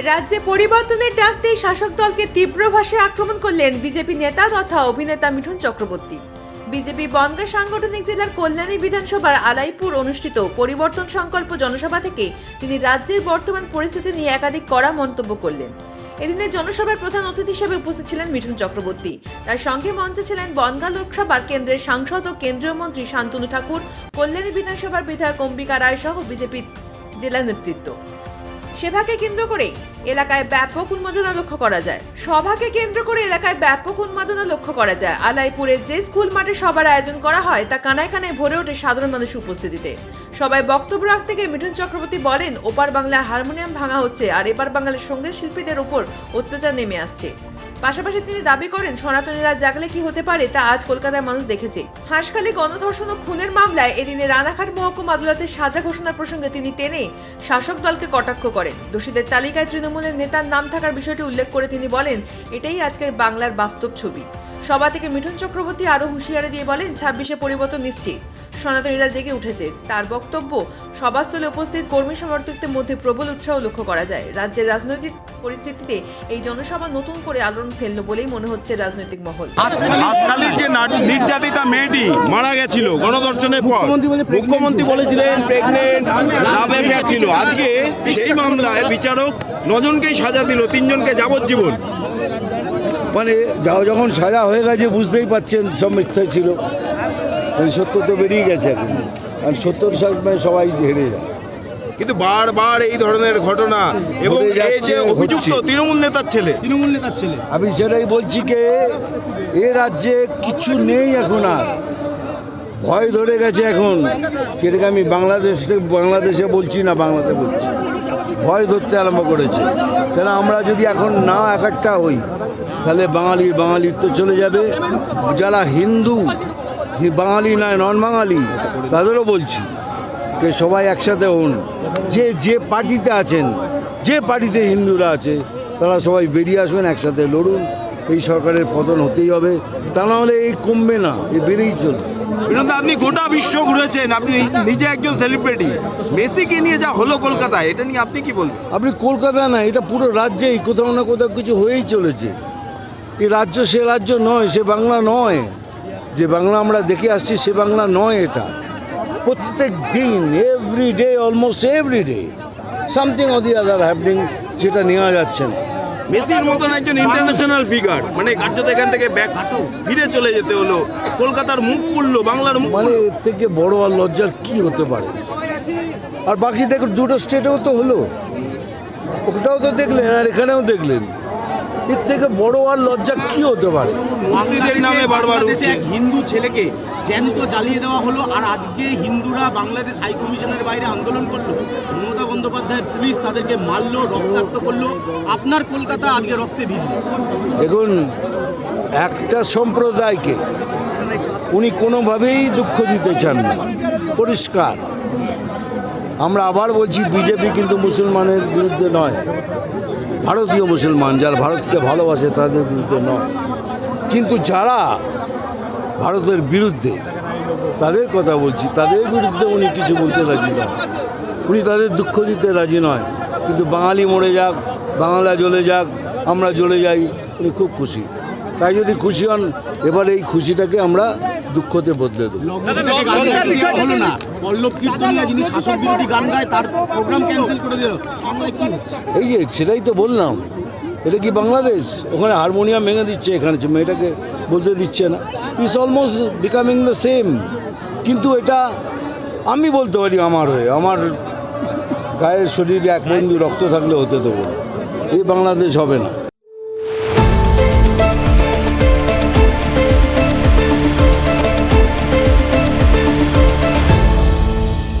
রাজ্যে পরিবর্তনের ডাক দিয়ে শাসক দলকে তীব্র ভাষায় আক্রমণ করলেন বিজেপি নেতা তথা অভিনেতা মিঠুন চক্রবর্তী। বিজেপি বনগা সাংগঠনিক জেলার কল্যাণী বিধানসভার আলাইপুর অনুষ্ঠিত পরিবর্তন সংকল্প জনসভা থেকে তিনি রাজ্যের বর্তমান পরিস্থিতি নিয়ে একাধিক কড়া মন্তব্য করলেন। এদিনের জনসভার প্রধান অতিথি হিসেবে উপস্থিত ছিলেন মিঠুন চক্রবর্তী। তার সঙ্গে মঞ্চে ছিলেন বনগা লোকসভার কেন্দ্রের সাংসদ ও কেন্দ্রীয় মন্ত্রী শান্তনু ঠাকুর, কল্যাণী বিধানসভার বিধায়ক অম্বিকা রায় সহ বিজেপি জেলা নেতৃত্ব। সেভাকে কেন্দ্র করে এলাকায় ব্যাপক উন্মাদনা লক্ষ্য করা যায়। সভাকে কেন্দ্র করে এলাকায় ব্যাপক উন্মাদনা লক্ষ্য করা যায়। আলাইপুরের যে স্কুল মাঠে সবার আয়োজন করা হয়, তা কানায় কানায় ভরে ওঠে সাধারণ মানুষের উপস্থিতিতে। সবাই বক্তব্য রাখতে গিয়ে মিঠুন চক্রবর্তী বলেন, ওপার বাংলায় হারমোনিয়াম ভাঙা হচ্ছে, আর এপার বাংলার সংগীত শিল্পীদের উপর অত্যাচার নেমে আসছে। পাশাপাশি তিনি দাবি করেন সনাতনীরা জাগলে কি হতে পারে তা আজ কলকাতার মানুষ দেখেছে। হাঁসখালি গণধর্ষণ ও খুনের মামলায় এদিনে রানাঘাট মহকুমা আদালতের সাজা ঘোষণা প্রসঙ্গে তিনি টেনে শাসক দলকে কটাক্ষ করেন। দোষীদের তালিকায় তৃণমূলের নেতার নাম থাকার বিষয়টি উল্লেখ করে তিনি বলেন, এটাই আজকের বাংলার বাস্তব ছবি। সভা থেকে মিঠুন চক্রবর্তী আরও হুঁশিয়ারি দিয়ে বলেন, ছাব্বিশে পরিবর্তন নিশ্চিত। সনাতনীরা জেগে উঠেছে। তার বক্তব্য সভাস্থলে উপস্থিত কর্মী সমর্থকদের মধ্যে প্রবল উৎসাহ লক্ষ্য করা যায়। রাজ্যের রাজনৈতিক পরিস্থিতিতে এই জনসভা নতুন করে আলোড়ন ফেলল বলেই মনে হচ্ছে রাজনৈতিক মহল। হাসখালির যে নির্যাতিতা মেয়েটি মারা গেছিল গণধর্ষণের পর। মুখ্যমন্ত্রী বলেছিলেন প্রেগনেন্ট লাভ অ্যাফেয়ার ছিল। আজকে সেই মামলায় বিচারক নজনকেই সাজা দিল তিনজনকে যাবজ্জীবন। মানে যাও যখন সাজা হয়ে গেছে বুঝতেই পাচ্ছেন সব মিথ্যা ছিল। মানে সত্য তো বেরিয়ে গেছে এখন। আর সত্তর সাল মানে সবাই হেরে যায়। কিন্তু বারবার এই ধরনের ঘটনা এবং এই যে অভিযুক্ত তৃণমূল নেতার ছেলে। তৃণমূল নেতার ছেলে। আমি সেটাই বলছি কে এ রাজ্যে কিছু নেই এখন আর। ভয় ধরে গেছে এখন। কেটে আমি বাংলাদেশ থেকে বাংলাদেশে বলছি না বাংলাতে বলছি। ভয় ধরতে আরম্ভ করেছে। কেন আমরা যদি এখন না এক একটা হই তাহলে বাঙালি বাঙালির তো চলে যাবে। যারা হিন্দু বাঙালি নয় নন বাঙালি তাদেরও বলছি যে সবাই একসাথে হন। যে যে পার্টিতে আছেন যে পার্টিতে হিন্দুরা আছে তারা সবাই বেরিয়ে আসুন একসাথে লড়ুন। এই সরকারের পতন হতেই হবে। তা নাহলে এই কমবে না এই বেড়েই চলবে। বিনোদ আপনি গোটা বিশ্ব ঘুরেছেন আপনি নিজে একজন সেলিব্রিটি মেসিকে নিয়ে যা হলো কলকাতায় এটা নিয়ে আপনি কি বলবেন? আপনি কলকাতা না এটা পুরো রাজ্যেই কোথাও না কোথাও কিছু হয়েই চলেছে। এই রাজ্য সে রাজ্য নয় সে বাংলা নয়। যে বাংলা আমরা দেখে আসছি সে বাংলা নয় এটা। প্রত্যেক দিন every day almost every day something or the other happening যেটা নেওয়া যাচ্ছে না। মেসির মতন একজন ইন্টারন্যাশনাল ফিগার মানে কার্যত এখান থেকে ব্যাক ফিরে চলে যেতে হলো। কলকাতার মুখ পুড়লো বাংলার মুখ মানে এর থেকে বড় আর লজ্জার কি হতে পারে? আর বাকি দেখুন দুটো স্টেটেও তো হলো। ওটাও তো দেখলেন আর এখানেও দেখলেন। এর থেকে বড় আর লজ্জা কি হতে পারে? মন্ত্রীদের নামে বারবার উঠছে। এক হিন্দু ছেলেকে জ্যান্ত জ্বালিয়ে দেওয়া হলো আর আজকে হিন্দুরা বাংলাদেশ হাই কমিশনের বাইরে আন্দোলন করল। মমতা বন্দ্যোপাধ্যায়ের পুলিশ তাদেরকে মারলো রক্তাক্ত করল। আপনার কলকাতা আজকে রক্তে ভিজলো। দেখুন একটা সম্প্রদায়কে উনি কোনোভাবেই দুঃখ দিতে চান না। পরিষ্কার। আমরা আবার বলছি বিজেপি কিন্তু মুসলমানের বিরুদ্ধে নয়। ভারতীয় মুসলমান, যারা ভারতকে ভালোবাসে তাদের বিরুদ্ধে নয়। কিন্তু যারা ভারতের বিরুদ্ধে তাদের কথা বলছি, তাদের বিরুদ্ধে উনি কিছু বলতে রাজি নয়। উনি তাদের দুঃখ দিতে রাজি নয়। কিন্তু বাঙালি মরে যাক, বাংলা জ্বলে যাক, আমরা জ্বলে যাই, উনি খুব খুশি। তাই যদি খুশি হন এবার এই খুশিটাকে আমরা দুঃখতে বদলে দেবো। এই যে সেটাই তো বললাম। এটা কি বাংলাদেশ? ওখানে হারমোনিয়াম ভেঙে দিচ্ছে এখানে মেয়েটাকে বলতে দিচ্ছে না। It's almost becoming the same কিন্তু এটা আমি বলতে পারি আমার হয়ে। আমার গায়ের শরীরে এক বন্ধু রক্ত থাকলে হতে দেবো এই বাংলাদেশ হবে না।